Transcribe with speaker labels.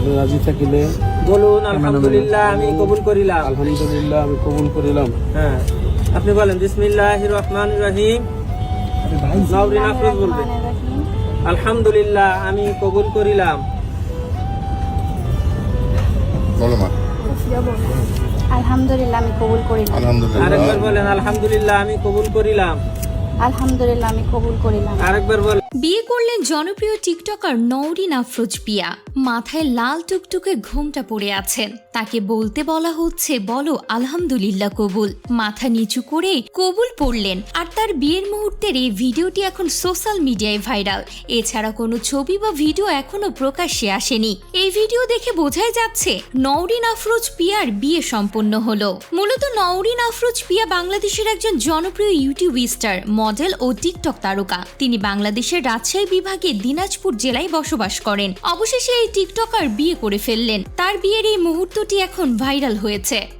Speaker 1: আপনি রাজি থাকিলে
Speaker 2: বলুন আলহামদুলিল্লাহ আমি কবুল করিলাম।
Speaker 1: আলহামদুলিল্লাহ আমি কবুল করিলাম।
Speaker 2: হ্যাঁ আপনি বলেন বিসমিল্লাহ রহমান রহিম। নওরিন আফরোজ বলবেন আলহামদুলিল্লাহ আমি কবুল করিলাম।
Speaker 3: বলো মা।
Speaker 4: আলহামদুলিল্লাহ আমি কবুল করিলাম।
Speaker 3: আলহামদুলিল্লাহ।
Speaker 2: আরেকবার বলেন আলহামদুলিল্লাহ আমি কবুল করিলাম।
Speaker 4: আলহামদুলিল্লাহ আমি কবুল করিলাম।
Speaker 2: আরেকবার বলেন।
Speaker 5: বিয়ে করলেন জনপ্রিয় টিকটকার নৌরিন আফরোজ পিয়া। মাথায় লাল টুকটুকে ঘোমটা পড়ে আছেন। তাকে বলতে বলা হচ্ছে, বলো, আলহামদুলিল্লাহ, কবুল। মাথা নিচু করে কবুল পড়লেন আর তার বিয়ের মুহূর্তের এই ভিডিওটি এখন সোশ্যাল মিডিয়ায় ভাইরাল। এছাড়া কোনো ছবি বা ভিডিও এখনও প্রকাশ্যে আসেনি। এই ভিডিও দেখে বোঝাই যাচ্ছে নওরিন আফরোজ পিয়ার বিয়ে সম্পন্ন হলো। মূলত নওরিন আফরোজ পিয়া বাংলাদেশের একজন জনপ্রিয় ইউটিউব স্টার, মডেল ও টিকটক তারকা। তিনি বাংলাদেশের রাজশাহী বিভাগে দিনাজপুর জেলায় বসবাস করেন। অবশেষে এই টিকটকার বিয়ে করে ফেললেন। তার বিয়ের এই মুহূর্তটি এখন ভাইরাল হয়েছে।